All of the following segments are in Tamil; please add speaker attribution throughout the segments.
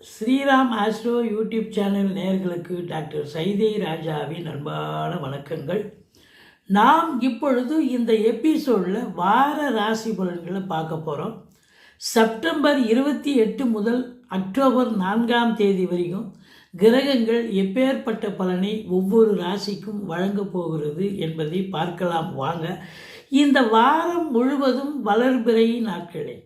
Speaker 1: ஸ்ரீராம் ஆஸ்ட்ரோ யூடியூப் சேனல் நேயர்களுக்கு டாக்டர் சைதை ராஜாவின் அன்பான வணக்கங்கள். நாம் இப்பொழுது இந்த எபிசோடில் வார ராசி பலன்களை பார்க்க போகிறோம் செப்டம்பர் இருபத்தி எட்டு முதல் அக்டோபர் நான்காம் தேதி வரைக்கும் கிரகங்கள் எப்பேற்பட்ட பலனை ஒவ்வொரு ராசிக்கும் வழங்கப் போகிறது என்பதை பார்க்கலாம். வாங்க இந்த வாரம் முழுவதும் வளர்பிறை நாட்களே.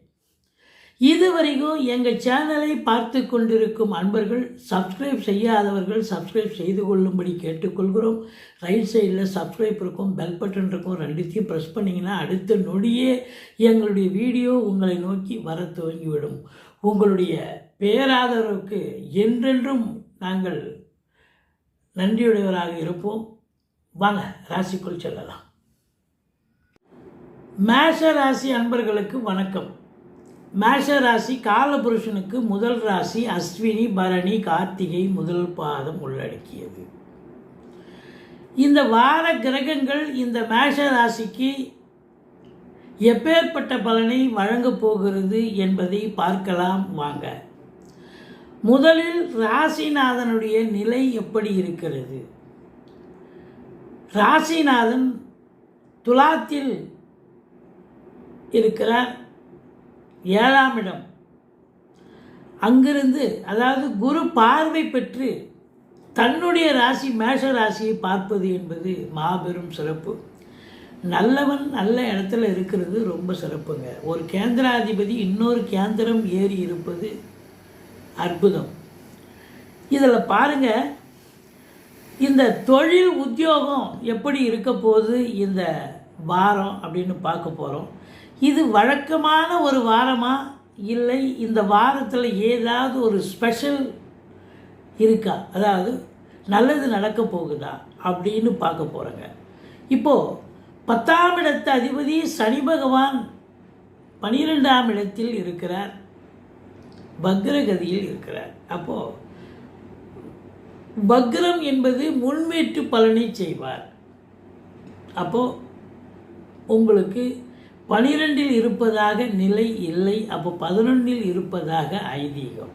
Speaker 1: இதுவரைக்கும் எங்கள் சேனலை பார்த்து கொண்டிருக்கும் அன்பர்கள் சப்ஸ்கிரைப் செய்யாதவர்கள் சப்ஸ்கிரைப் செய்து கொள்ளும்படி கேட்டுக்கொள்கிறோம். ரைட் சைடில் சப்ஸ்கிரைப் இருக்கும் பெல் பட்டன் இருக்கும் ரெண்டுத்தையும் ப்ரெஸ் பண்ணிங்கன்னா அடுத்த நொடியே எங்களுடைய வீடியோ உங்களை நோக்கி வர துவங்கிவிடும். உங்களுடைய பேராதரவுக்கு என்றென்றும் நாங்கள் நன்றியுடையவராக இருப்போம். வாங்க ராசிக்குள் செல்லலாம். மேஷ ராசி அன்பர்களுக்கு வணக்கம். மேஷ ராசி காலபுருஷனுக்கு முதல் ராசி அஸ்வினி பரணி கார்த்திகை முதல் பாதம் உள்ளடக்கியது. இந்த வார கிரகங்கள் இந்த மேஷ ராசிக்கு எப்பேற்பட்ட பலனை வழங்கப் போகிறது என்பதை பார்க்கலாம் வாங்க. முதலில் ராசிநாதனுடைய நிலை எப்படி இருக்கிறது? ராசிநாதன் துலாத்தில் இருக்கிறார். ஏழாம் இடம். அங்கிருந்து அதாவது குரு பார்வை பெற்று தன்னுடைய ராசி மேஷ ராசியை பார்ப்பது என்பது மாபெரும் சிறப்பு. நல்லவன் நல்ல இடத்துல இருக்கிறது ரொம்ப சிறப்புங்க. ஒரு கேந்திராதிபதி இன்னொரு கேந்திரம் ஏறி இருப்பது அற்புதம். இதில் பாருங்க இந்த தொழில் உத்தியோகம் எப்படி இருக்க போகுது இந்த வாரம் அப்படின்னு பார்க்க போகிறோம் இது வழக்கமான ஒரு வாரமா? இல்லை இந்த வாரத்தில் ஏதாவது ஒரு ஸ்பெஷல் இருக்கா? அதாவது நல்லது நடக்க போகுதா? அப்படின்னு பார்க்க போகிறோங்க இப்போது பத்தாம் இடத்து அதிபதி சனி பகவான் பனிரெண்டாம் இடத்தில் இருக்கிறார். பக்ரகதியில் இருக்கிறார். அப்போது பக்ரம் என்பது முன்மேற்று பலனை செய்வார். அப்போது உங்களுக்கு பனிரெண்டில் இருப்பதாக நிலை இல்லை அப்போ பதினொன்றில் இருப்பதாக ஐதீகம்.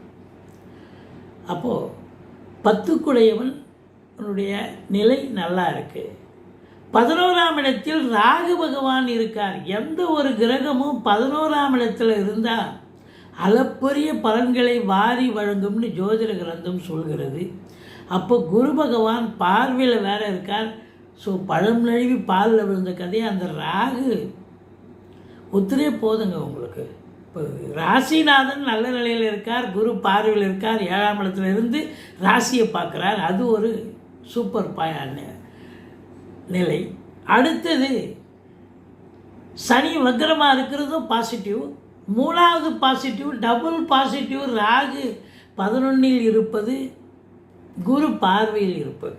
Speaker 1: அப்போது பத்துக்குடையவனுடைய நிலை நல்லா இருக்குது பதினோராம் இடத்தில் ராகு பகவான் இருக்கார். எந்த ஒரு கிரகமும் பதினோராம் இடத்தில் இருந்தால் அளப்பரிய பலன்களை வாரி வழங்கும்னு ஜோதிட கிரந்தம் சொல்கிறது. அப்போ குரு பகவான் பார்வையில் வேற இருக்கார். ஸோ பழம் நழுவி பாலில் விழுந்த கதையை அந்த ராகு ஒத்துரே போதுங்க உங்களுக்கு. இப்போ ராசிநாதன் நல்ல நிலையில் இருக்கார் குரு பார்வையில் இருக்கார் ஏழாம் இடத்துல இருந்து ராசியை பார்க்குறார். அது ஒரு சூப்பர் பாய நிலை. அடுத்தது சனி வக்கரமாக இருக்கிறதும் பாசிட்டிவ் மூணாவது பாசிட்டிவ் டபுள் பாசிட்டிவ் ராகு பதினொன்னில் இருப்பது குரு பார்வையில் இருப்பது.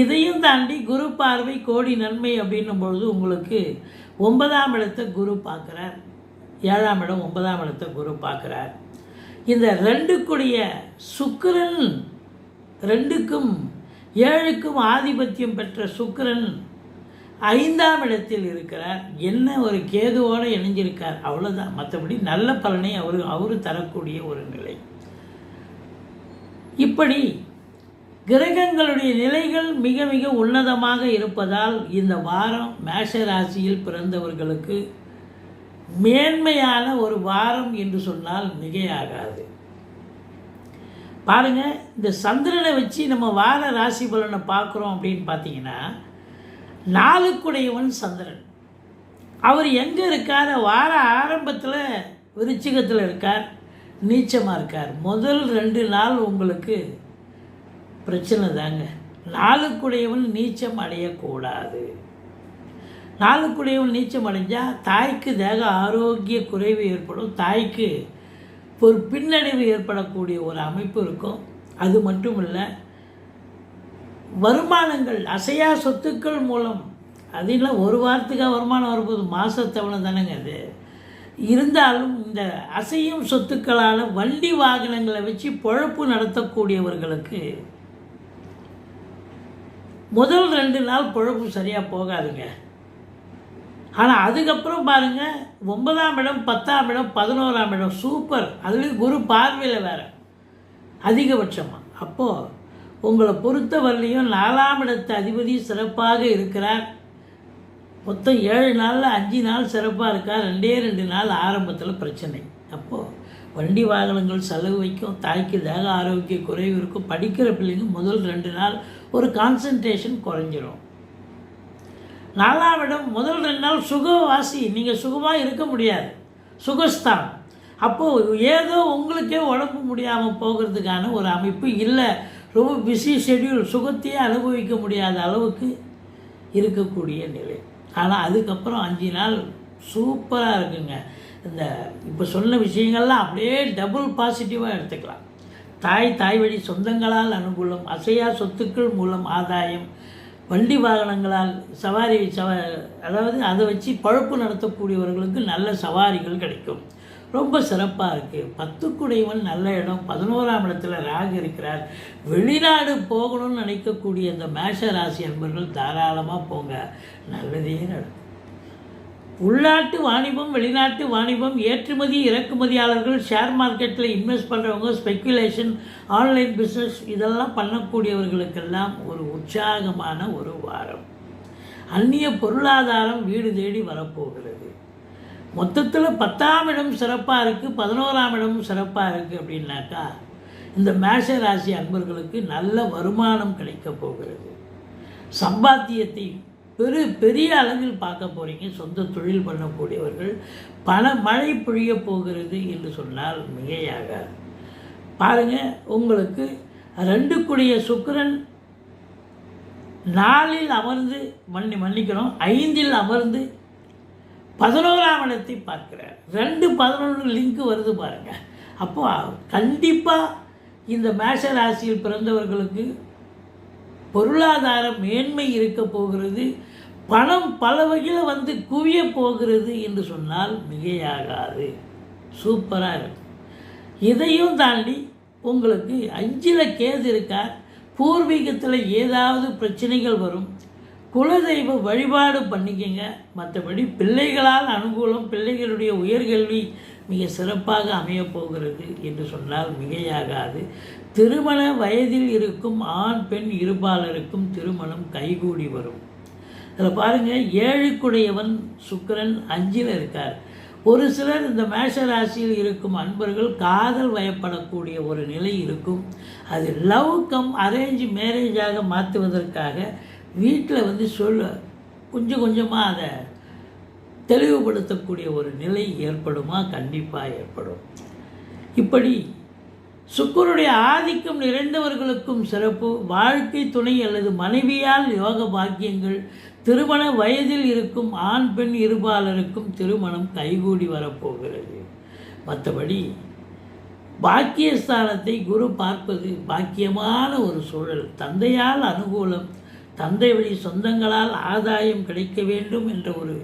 Speaker 1: இதையும் தாண்டி குரு பார்வை கோடி நன்மை அப்படின்னும் பொழுது உங்களுக்கு ஒன்பதாம் இடத்தை குரு பார்க்குறார். ஏழாம் இடம் ஒன்பதாம் இடத்தை குரு பார்க்குறார். இந்த ரெண்டுக்குடைய சுக்கரன் ரெண்டுக்கும் ஏழுக்கும் ஆதிபத்தியம் பெற்ற சுக்கரன் ஐந்தாம் இடத்தில் இருக்கிறார். என்ன ஒரு கேதுவோடு இணைஞ்சிருக்கார்? அவ்வளோதான் மற்றபடி நல்ல பலனை அவர் அவர் தரக்கூடிய ஒரு நிலை. இப்படி கிரகங்களுடைய நிலைகள் மிக மிக உன்னதமாக இருப்பதால் இந்த வாரம் மேஷ ராசியில் பிறந்தவர்களுக்கு மேன்மையான ஒரு வாரம் என்று சொன்னால் மிகையாகாது. பாருங்க இந்த சந்திரனை வச்சு நம்ம வார ராசி பலனை பார்க்குறோம் அப்படின்னு பார்த்தீங்கன்னா நாளுக்குடையவன் சந்திரன். அவர் எங்கே இருக்கார்? வார ஆரம்பத்தில் விருச்சிகத்தில் இருக்கார் நீச்சமாக இருக்கார். முதல் ரெண்டு நாள் உங்களுக்கு பிரச்சனை தாங்க நாளுக்குடையவன் நீச்சம் அடையக்கூடாது. நாளுக்குடையவன் நீச்சம் அடைஞ்சால் தாய்க்கு தேக ஆரோக்கிய குறைவு ஏற்படும். தாய்க்கு ஒரு பின்னடைவு ஏற்படக்கூடிய ஒரு அமைப்பு இருக்கும். அது மட்டும் இல்லை வருமானங்கள் அசையா சொத்துக்கள் மூலம் அது இல்லை ஒரு வாரத்துக்காக வருமானம் வரும்போது மாதத்தவணை தானேங்க அது. இருந்தாலும் இந்த அசையும் சொத்துக்களால் வண்டி வாகனங்களை வச்சு பொழப்பு நடத்தக்கூடியவர்களுக்கு முதல் ரெண்டு நாள் பொழப்பு சரியாக போகாதுங்க. ஆனால் அதுக்கப்புறம் பாருங்கள் ஒன்பதாம் இடம் பத்தாம் இடம் பதினோராம் இடம் சூப்பர் அதுலேயும் குரு பார்வையில் வேறு. அதிகபட்சமாக அப்போது உங்களை பொறுத்த வரலையும் நாலாம் இடத்து அதிபதி சிறப்பாக இருக்கிறார். மொத்தம் ஏழு நாளில் அஞ்சு நாள் சிறப்பாக இருக்கார். ரெண்டே ரெண்டு நாள் ஆரம்பத்தில் பிரச்சனை. அப்போது வண்டி வாகனங்கள் செலவு வைக்கும் தாய்க்கு தேக ஆரோக்கிய குறைவு இருக்கும். படிக்கிற பிள்ளைங்க முதல் ரெண்டு நாள் ஒரு கான்சன்ட்ரேஷன் குறைஞ்சிரும். நாலாவிடம் முதல் ரெண்டு நாள் சுகவாசி. நீங்கள் சுகமாக இருக்க முடியாது. சுகஸ்தான் அப்போது ஏதோ உங்களுக்கே உடம்பு முடியாமல் போகிறதுக்கான ஒரு அமைப்பு இல்லை. ரொம்ப பிஸி ஷெட்யூல் சுகத்தையே அனுபவிக்க முடியாத அளவுக்கு இருக்கக்கூடிய நிலை. ஆனால் அதுக்கப்புறம் அஞ்சு நாள் சூப்பராக இருக்குங்க. இந்த இப்போ சொன்ன விஷயங்கள்லாம் அப்படியே டபுள் பாசிட்டிவாக எடுத்துக்கலாம். தாய் தாய் வழி சொந்தங்களால் அனுகூலம் அசையா சொத்துக்கள் மூலம் ஆதாயம் வண்டி வாகனங்களால் சவாரி சவ அதாவது அதை வச்சு பழப்பு நடத்தக்கூடியவர்களுக்கு நல்ல சவாரிகள் கிடைக்கும். ரொம்ப சிறப்பாக இருக்குது பத்துக்குடையவன் நல்ல இடம். பதினோராம் இடத்துல ராகு இருக்கிறார். வெளிநாடு போகணும்னு நினைக்கக்கூடிய இந்த மேஷ ராசி அன்பர்கள் தாராளமாக போங்க. நல்லதே நடக்கும். உள்நாட்டு வாணிபம் வெளிநாட்டு வாணிபம் ஏற்றுமதி இறக்குமதியாளர்கள் ஷேர் மார்க்கெட்டில் இன்வெஸ்ட் பண்ணுறவங்க ஸ்பெக்குலேஷன் ஆன்லைன் பிஸ்னஸ் இதெல்லாம் பண்ணக்கூடியவர்களுக்கெல்லாம் ஒரு உற்சாகமான ஒரு வாரம். அந்நிய பொருளாதாரம் வீடு தேடி வரப்போகிறது. மொத்தத்தில் பத்தாம் இடம் சிறப்பாக இருக்குது பதினோராம் இடமும் சிறப்பாக இருக்குது அப்படின்னாக்கா இந்த மேஷ ராசி அன்பர்களுக்கு நல்ல வருமானம் கிடைக்க போகிறது. சம்பாத்தியத்தை பெரு பெரிய அளவில் பார்க்க போகிறீங்க சொந்த தொழில் பண்ணக்கூடியவர்கள். பல மழை பொழிய போகிறது என்று சொன்னால் மிகையாக பாருங்கள் உங்களுக்கு ரெண்டு கூடிய சுக்கரன் நாலில் அமர்ந்து மன்னி மன்னிக்கணும். ஐந்தில் அமர்ந்து பதினோராம் இடத்தை பார்க்கிறார். ரெண்டு பதினொன்று லிங்க் வருது பாருங்கள் அப்போ கண்டிப்பாக இந்த மேஷ ராசியில் பிறந்தவர்களுக்கு பொருளாதார மேன்மை இருக்க போகிறது. பணம் பல வகையில் வந்து குவிய போகிறது என்று சொன்னால் மிகையாகாது. சூப்பராக இருக்கும் இதையும் தாண்டி உங்களுக்கு அஞ்சில் கேது இருக்கார் பூர்வீகத்தில் ஏதாவது பிரச்சனைகள் வரும். குலதெய்வ வழிபாடு பண்ணிக்கங்க. மற்றபடி பிள்ளைகளால் அனுகூலம் பிள்ளைகளுடைய உயர்கல்வி மிக சிறப்பாக அமையப் போகிறது என்று சொன்னால் மிகையாகாது. திருமண வயதில் இருக்கும் ஆண் பெண் இருபாலருக்கும் திருமணம் கைகூடி வரும். இதில் பாருங்கள் ஏழுக்குடையவன் சுக்கரன் அஞ்சில் இருக்கார். ஒரு சிலர் இந்த மேஷ ராசியில் இருக்கும் அன்பர்கள் காதல் வயப்படக்கூடிய ஒரு நிலை இருக்கும். அது லவ் கம் அரேஞ்ச் மேரேஜாக மாற்றுவதற்காக வீட்டில் வந்து சொல்ல கொஞ்சம் கொஞ்சமாக அதை தெளிவுபடுத்தக்கூடிய ஒரு நிலை ஏற்படுமா? கண்டிப்பாக ஏற்படும். இப்படி சுக்கருடைய ஆதிக்கம் நிறைந்தவர்களுக்கும் சிறப்பு. வாழ்க்கை துணை அல்லது மனைவியால் யோக பாக்கியங்கள் திருமண வயதில் இருக்கும் ஆண் பெண் இருபாலருக்கும் திருமணம் கைகூடி வரப்போகிறது. மற்றபடி பாக்கியஸ்தானத்தை குரு பார்ப்பது பாக்கியமான ஒரு சூழல். தந்தையால் அனுகூலம் தந்தை வழி சொந்தங்களால் ஆதாயம் கிடைக்க வேண்டும் என்ற ஒரு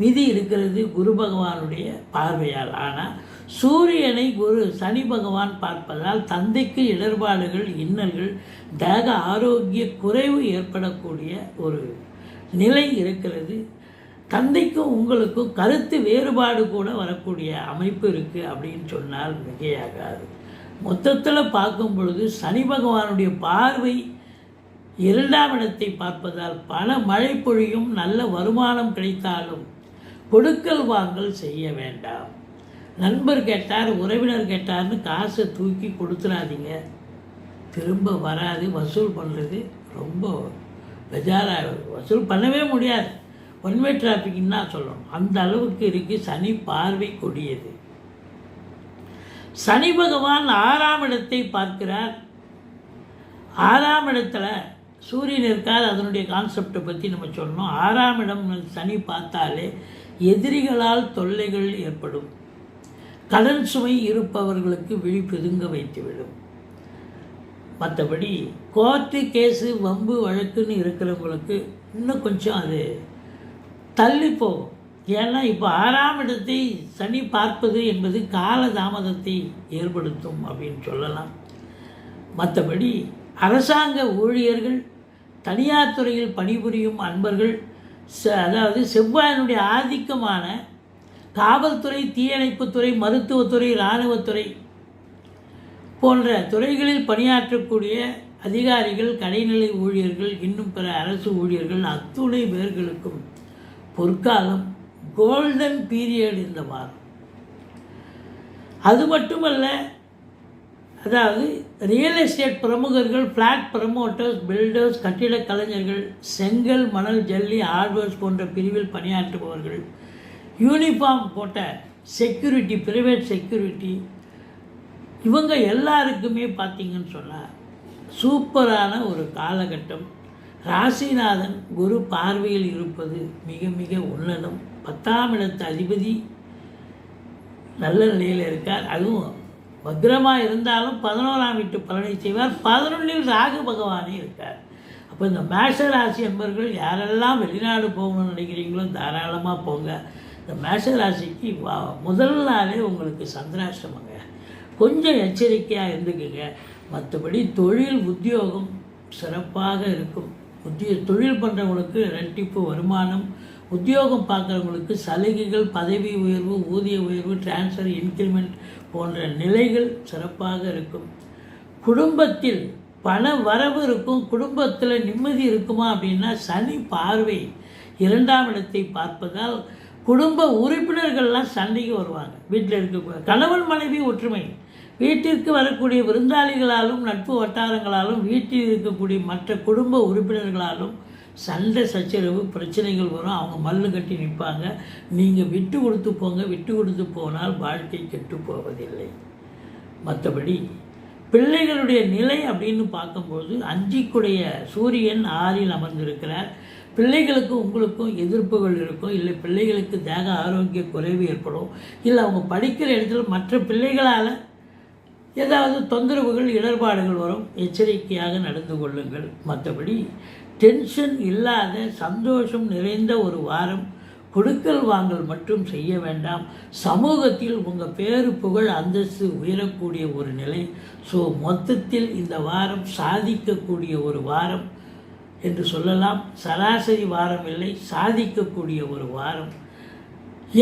Speaker 1: விதி இருக்கிறது குரு பகவானுடைய பார்வையால். ஆனால் சூரியனை குரு சனி பகவான் பார்ப்பதால் தந்தைக்கு இடர்பாடுகள் இன்னல்கள் தேக ஆரோக்கிய குறைவு ஏற்படக்கூடிய ஒரு நிலை இருக்கிறது. தந்தைக்கும் உங்களுக்கும் கருத்து வேறுபாடு கூட வரக்கூடிய அமைப்பு இருக்குது அப்படின்னு சொன்னால் மிகையாகாது. மொத்தத்தில் பார்க்கும் பொழுது சனி பகவானுடைய பார்வை இரண்டாம் இடத்தை பார்ப்பதால் பல மழை பொழியும் நல்ல வருமானம் கிடைத்தாலும் கொடுக்கல் வாங்கல் செய்ய வேண்டாம். நண்பர் கேட்டார் உறவினர் கேட்டார்னு காசை தூக்கி கொடுத்துடாதீங்க திரும்ப வராது வசூல் பண்ணுறது ரொம்ப பெஜாராக வசூல் பண்ணவே முடியாது. ஒன்வே டிராஃபிக்னு தான் சொல்லணும். அந்த அளவுக்கு இருக்குது சனி பார்வை கொடியது. சனி பகவான் ஆறாம் இடத்தை பார்க்கிறார். ஆறாம் இடத்துல சூரியன் இருக்காது அதனுடைய கான்செப்டை பற்றி நம்ம சொன்னோம் ஆறாம் இடம் சனி பார்த்தாலே எதிரிகளால் தொல்லைகள் ஏற்படும். கடன் சுமை இருப்பவர்களுக்கு விழி பிதுங்க வைத்துவிடும். மற்றபடி கோர்ட்டு கேஸு வம்பு வழக்குன்னு இருக்கிறவங்களுக்கு இன்னும் கொஞ்சம் அது தள்ளி ஏன்னா இப்போ ஆறாம் இடத்தை சனி பார்ப்பது என்பது கால தாமதத்தை ஏற்படுத்தும் அப்படின்னு சொல்லலாம். மற்றபடி அரசாங்க ஊழியர்கள் தனியார் துறையில் பணிபுரியும் அன்பர்கள் அதாவது செவ்வாயினுடைய ஆதிக்கமான காவல்துறை தீயணைப்புத்துறை மருத்துவத்துறை இராணுவத்துறை போன்ற துறைகளில் பணியாற்றக்கூடிய அதிகாரிகள் கடைநிலை ஊழியர்கள் இன்னும் பிற அரசு ஊழியர்கள் அத்துணை பேர்களுக்கும் பொற்காலம் கோல்டன் பீரியட் இந்த வாரம். அது மட்டுமல்ல அதாவது ரியல் எஸ்டேட் பிரமுகர்கள் ஃப்ளாட் ப்ரமோட்டர்ஸ் பில்டர்ஸ் கட்டிடக் கலைஞர்கள் செங்கல் மணல் ஜல்லி ஹார்ட்வேர்ஸ் போன்ற பிரிவில் பணியாற்றுபவர்கள் யூனிஃபார்ம் போட்ட செக்யூரிட்டி ப்ரைவேட் செக்யூரிட்டி இவங்க எல்லாருக்குமே பார்த்தீங்கன்னு சொன்னால் சூப்பரான ஒரு காலகட்டம். ராசிநாதன் குரு பார்வையில் இருப்பது மிக மிக உன்னதம். பத்தாம் இடத்து அதிபதி நல்ல நிலையில் இருக்கார். அதுவும் பத்திரமாக இருந்தாலும் பதினோராம் வீட்டு பலனை செய்வார். பதினொன்றில் ராகு பகவானே இருக்கார். அப்போ இந்த மேஷ ராசி என்பவர்கள் யாரெல்லாம் வெளிநாடு போகணும்னு நினைக்கிறீங்களோ தாராளமாக போங்க. இந்த மேஷராசிக்கு வா முதல் நாளே உங்களுக்கு சந்திராஷ்டமங்க. கொஞ்சம் எச்சரிக்கையாக இருந்துக்குங்க. மற்றபடி தொழில் உத்தியோகம் சிறப்பாக இருக்கும். உத்திய தொழில் பண்ணுறவங்களுக்கு ரெட்டிப்பு வருமானம். உத்தியோகம் பார்க்குறவங்களுக்கு சலுகைகள் பதவி உயர்வு ஊதிய உயர்வு டிரான்ஸ்ஃபர் இன்க்ரிமெண்ட் போன்ற நிலைகள் சிறப்பாக இருக்கும். குடும்பத்தில் பண வரவு இருக்கும். குடும்பத்தில் நிம்மதி இருக்குமா அப்படின்னா சனி பார்வை. இரண்டாம் இடத்தை பார்ப்பதால் குடும்ப உறுப்பினர்கள்லாம் சண்டைக்கு வருவாங்க. வீட்டில் இருக்கக்கூடிய கணவன் மனைவி ஒற்றுமை. வீட்டிற்கு வரக்கூடிய விருந்தாளிகளாலும் நட்பு வட்டாரங்களாலும் வீட்டில் இருக்கக்கூடிய மற்ற குடும்ப உறுப்பினர்களாலும் சண்டை சச்சரவு பிரச்சனைகள் வரும். அவங்க மல்லு கட்டி நிற்பாங்க. நீங்கள் விட்டு கொடுத்து போங்க. விட்டு கொடுத்து போனால் வாழ்க்கை கெட்டு போவதில்லை. மற்றபடி பிள்ளைகளுடைய நிலை அப்படின்னு பார்க்கும்போது அஞ்சிக்குடைய சூரியன் ஆறில் அமர்ந்திருக்கிறார். பிள்ளைகளுக்கும் உங்களுக்கும் எதிர்ப்புகள் இருக்கும் இல்லை பிள்ளைகளுக்கு தேக ஆரோக்கிய குறைவு ஏற்படும் இல்லை அவங்க படிக்கிற இடத்துல மற்ற பிள்ளைகளால் ஏதாவது தொந்தரவுகள் இடர்பாடுகள் வரும் எச்சரிக்கையாக நடந்து கொள்ளுங்கள். மற்றபடி டென்ஷன் இல்லாத சந்தோஷம் நிறைந்த ஒரு வாரம் கொடுக்கல் வாங்கல் மட்டும் செய்ய வேண்டாம். சமூகத்தில் உங்கள் பேரு புகழ் அந்தஸ்து உயரக்கூடிய ஒரு நிலை. ஸோ மொத்தத்தில் இந்த வாரம் சாதிக்கக்கூடிய ஒரு வாரம் என்று சொல்லலாம். சராசரி வாரம் இல்லை சாதிக்கக்கூடிய ஒரு வாரம்.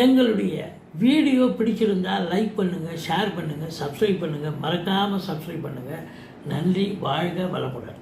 Speaker 1: எங்களுடைய வீடியோ பிடிச்சிருந்தால் லைக் பண்ணுங்கள் ஷேர் பண்ணுங்கள் சப்ஸ்கிரைப் பண்ணுங்கள் மறக்காமல் சப்ஸ்கிரைப் பண்ணுங்கள் நன்றி வாழ்க வளமுடன்.